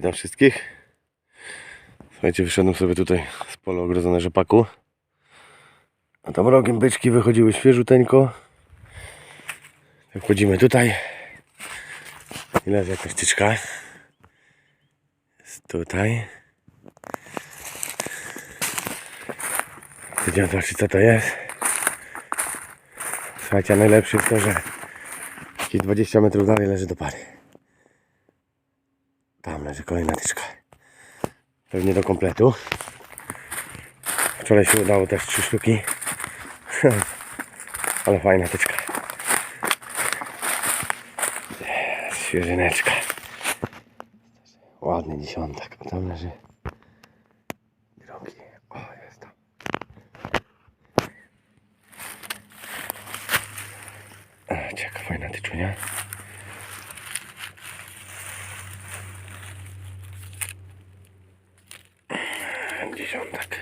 Witam wszystkich. Słuchajcie, wyszedłem sobie tutaj z polu ogrodzone rzepaku. A tam rogiem byczki wychodziły świeżuteńko. Tak wchodzimy tutaj. I leży jakaś tyczka. Jest tutaj. Idziemy zobaczyć co to jest. Słuchajcie, najlepsze jest to, że jakieś 20 metrów dalej leży do pary. Tam leży kolejna tyczka. Pewnie do kompletu. Wczoraj się udało też trzy sztuki. Ale fajna tyczka. Świeżyneczka. Ładny dziesiątek. Tam leży drugi. O, jest tam. Fajna tyczunia. Dziesiątek.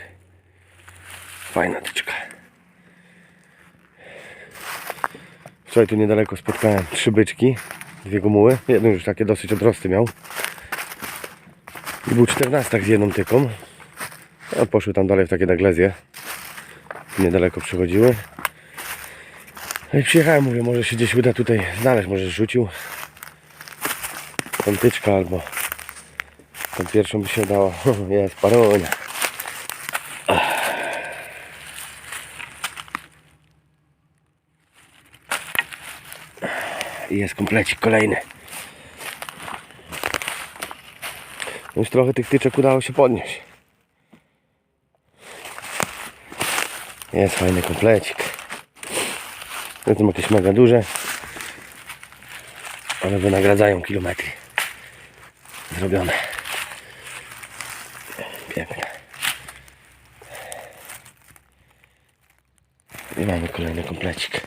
Fajna tyczka. Wczoraj tu niedaleko spotkałem trzy byczki, dwie gomuły. Jeden już takie dosyć odrosty miał. I był czternastak z jedną tyką. A poszły tam dalej w takie naglezje. Niedaleko przychodziły. No i przyjechałem, mówię, może się gdzieś uda tutaj znaleźć, może rzucił. Tą tyczkę albo tą pierwszą by się udało. Jest paronia. I jest komplecik kolejny. Już trochę tych tyczek udało się podnieść. Jest fajny komplecik. Są jakieś mega duże. Ale wynagradzają kilometry. Zrobione. Piękne. I mamy kolejny komplecik.